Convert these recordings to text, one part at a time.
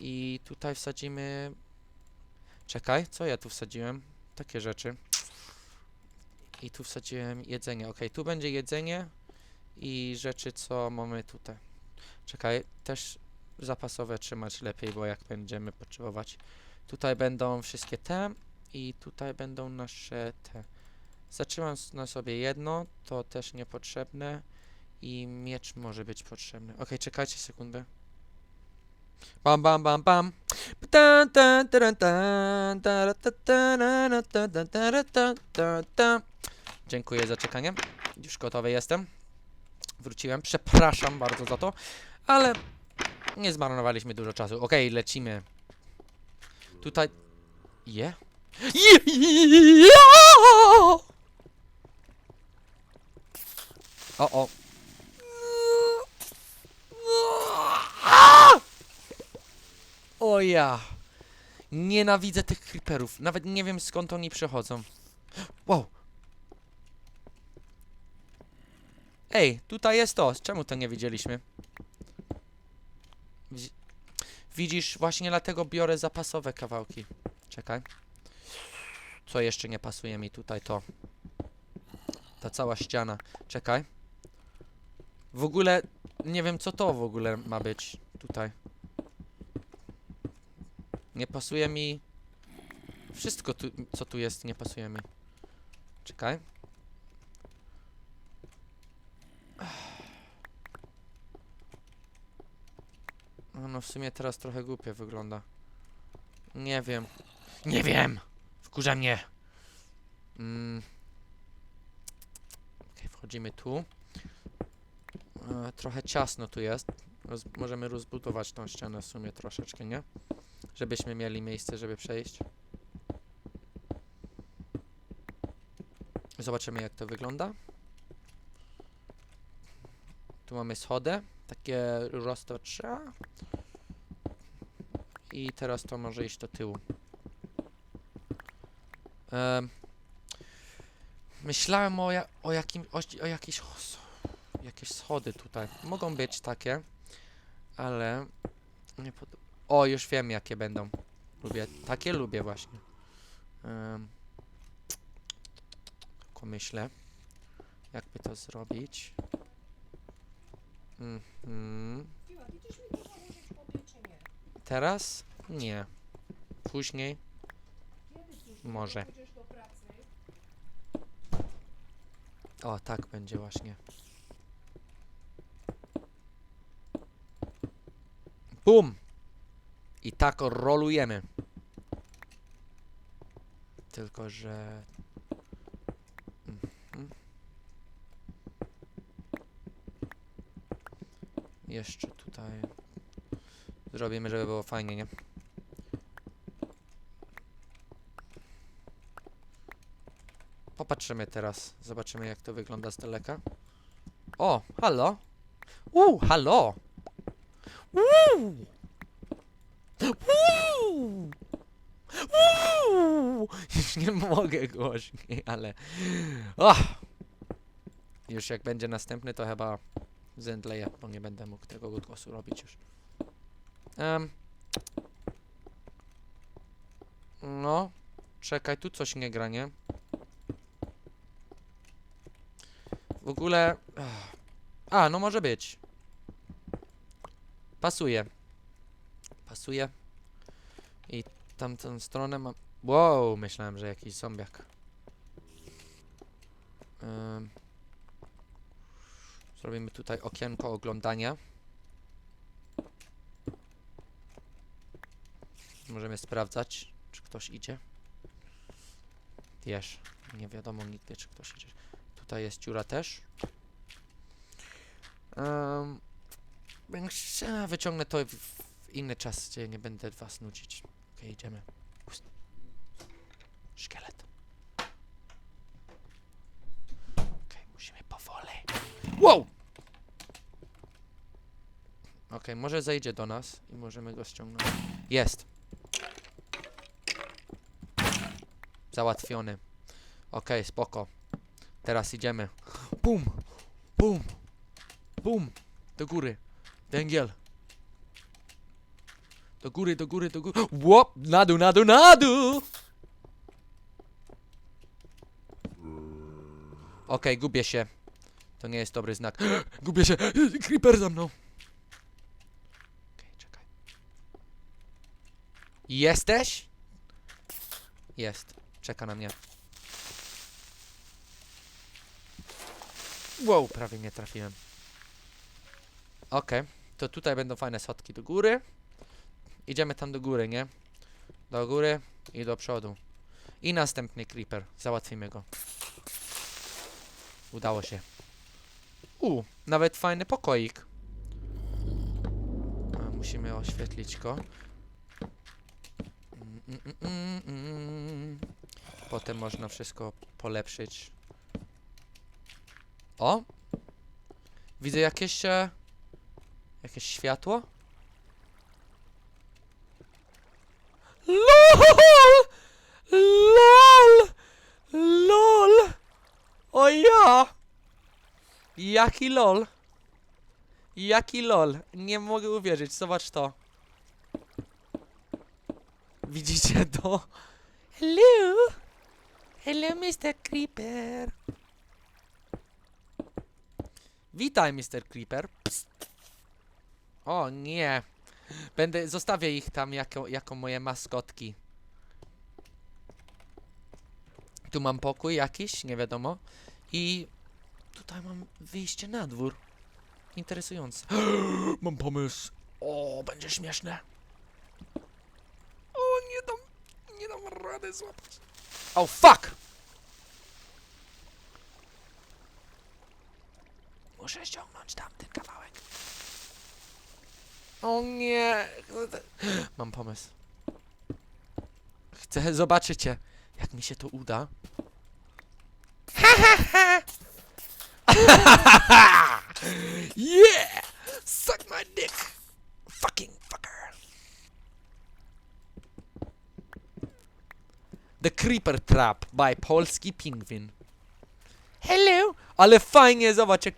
I tutaj wsadzimy... Czekaj, co ja tu wsadziłem? Takie rzeczy. I tu wsadziłem jedzenie. Ok, tu będzie jedzenie i rzeczy, co mamy tutaj. Czekaj, też zapasowe trzymać lepiej, bo jak będziemy potrzebować. Tutaj będą wszystkie te i tutaj będą nasze te. Zatrzymam na sobie jedno, to też niepotrzebne i miecz może być potrzebny. Ok, czekajcie sekundę. Bam, bam, bam, bam. Dziękuję za czekanie. Już gotowy jestem. Wróciłem. Przepraszam bardzo za to, ale nie zmarnowaliśmy dużo czasu. Okej, lecimy. Tutaj. Je? Je! O, o. Ja. Nienawidzę tych creeperów. Nawet nie wiem skąd oni przychodzą. Wow. Ej, tutaj jest to. Czemu to nie widzieliśmy? Widzi- Widzisz, właśnie dlatego biorę zapasowe kawałki. Czekaj. Co jeszcze nie pasuje mi tutaj to? Ta cała ściana. Czekaj. W ogóle nie wiem co to w ogóle ma być tutaj. Nie pasuje mi. Wszystko tu, co tu jest, nie pasuje mi. Czekaj. No w sumie teraz trochę głupie wygląda. Nie wiem. Nie wiem! Wkurza mnie! Mm. Okej, wchodzimy tu. E, trochę ciasno tu jest. Roz możemy rozbudować tą ścianę w sumie troszeczkę, nie? Żebyśmy mieli miejsce, żeby przejść. Zobaczymy jak to wygląda. Tu mamy schody, takie roztocze. I teraz to może iść do tyłu. Em, myślałem o, ja, o, jakim, o, o jakiś, os- jakieś schody tutaj. Mogą być takie, ale nie pod... O, już wiem jakie będą. Lubię, takie lubię właśnie. Um, tylko myślę, jakby to zrobić. Mhm. Teraz? Nie. Później? Może. O, tak będzie właśnie. Bum! I tak rolujemy. Tylko, że... Mhm. Jeszcze tutaj... Zrobimy, żeby było fajnie, nie? Popatrzymy teraz. Zobaczymy, jak to wygląda z daleka. O, halo. Uuu, halo. Uuu. Uuu. Uuu. Już nie mogę głośniej, ale... Oh. Już jak będzie następny, to chyba zemdleję, bo nie będę mógł tego odgłosu robić już. Em. No. Czekaj, tu coś nie gra, nie? W ogóle... A, no może być. Pasuje. Pasuje. I tamtą stronę mam... Wow, myślałem, że jakiś zombiak. Ym. Zrobimy tutaj okienko oglądania. Możemy sprawdzać, czy ktoś idzie. Wiesz, nie wiadomo nigdy, czy ktoś idzie. Tutaj jest dziura też. Um, wyciągnę to w, w inny czas, gdzie nie będę was nudzić. Okej, idziemy. Ust. Szkielet. Okej, musimy powoli. Wow! Okej, może zejdzie do nas i możemy go ściągnąć. Jest. Załatwiony. Okej, spoko. Teraz idziemy. Bum! Bum! Bum! Do góry. Węgiel. Do góry, do góry, do góry. Łop! Na dół, na dół, na dół! Okej, gubię się. To nie jest dobry znak. Gubię się! Creeper za mną! Okej, czekaj. Jesteś? Jest. Czeka na mnie. Wow, prawie nie trafiłem. Okej, to tutaj będą fajne schodki do góry. Idziemy tam do góry, nie? Do góry i do przodu. I następny creeper. Załatwimy go. Udało się. U, nawet fajny pokoik. A, musimy oświetlić go. Mm, mm, mm, mm. Potem można wszystko polepszyć. O! Widzę jakieś... E, jakieś światło? LOL! LOL! LOL! O ja! Jaki lol? Jaki lol? Nie mogę uwierzyć, zobacz to. Widzicie to? Hello? Hello, Mr. Creeper. Witaj, Mr. Creeper. O nie. Będę, zostawię ich tam jako, jako moje maskotki. Tu mam pokój jakiś, nie wiadomo. I tutaj mam wyjście na dwór. Interesujące. mam pomysł. O, będzie śmieszne. O, nie dam, nie dam rady złapać. Oh, fuck! Muszę ściągnąć tamten kawałek. O nie. Mam pomysł. Chcę, zobaczycie, jak mi się to uda. yeah! Suck my dick! Fucking fucker! The Creeper Trap by Polski Pingwin. Hello! Ale fajnie, zobacz jak.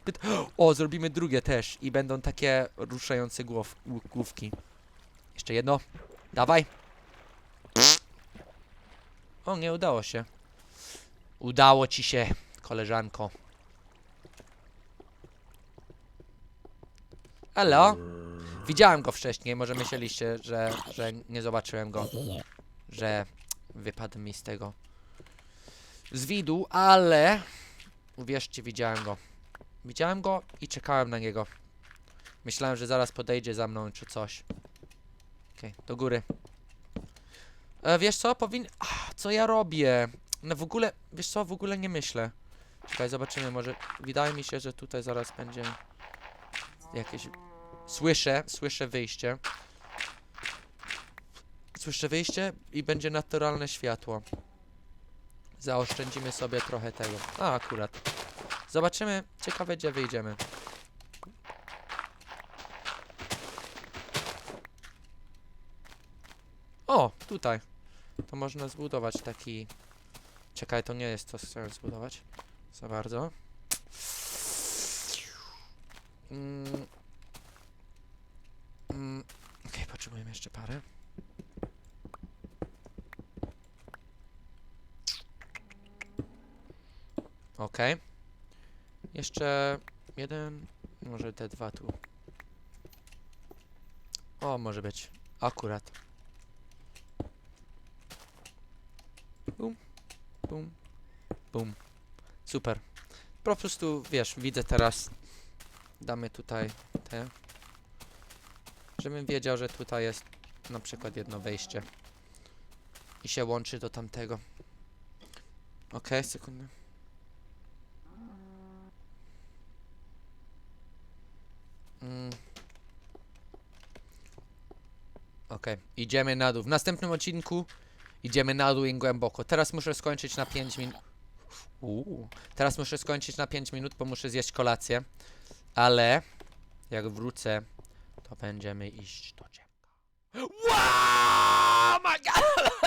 O, zrobimy drugie też i będą takie ruszające głow, głów- główki. Jeszcze jedno. Dawaj. O, nie udało się. Udało ci się, koleżanko. Halo? Widziałem go wcześniej, może myśleliście, że, że nie zobaczyłem go. Że wypadł mi z tego z widu, ale uwierzcie, widziałem go. Widziałem go i czekałem na niego. Myślałem, że zaraz podejdzie za mną czy coś. Okej, do góry. E, wiesz co, powin... Ach, co ja robię? No w ogóle, wiesz co, w ogóle nie myślę. Czekaj, zobaczymy, może... Wydaje mi się, że tutaj zaraz będzie jakieś... Słyszę, słyszę wyjście. Słyszę wyjście i będzie naturalne światło. Zaoszczędzimy sobie trochę tego. A, akurat. Zobaczymy. Ciekawe, gdzie wyjdziemy. O, tutaj. To można zbudować taki... Czekaj, to nie jest to, co chcę zbudować. Za bardzo. Mm. Mm. Okej, potrzebujemy jeszcze parę. Okej. Jeszcze jeden, może te dwa tu. O, może być. Akurat. Bum, bum, bum. Super. Po prostu, wiesz, widzę teraz. Damy tutaj te. Żebym wiedział, że tutaj jest na przykład jedno wejście. I się łączy do tamtego. Okej, sekundę. Mm. Okej, idziemy na dół. W następnym odcinku idziemy na dół i głęboko. Teraz muszę skończyć na 5 minut. Teraz muszę skończyć na 5 minut, bo muszę zjeść kolację. Ale jak wrócę, to będziemy iść do ciemka. Wow! My God!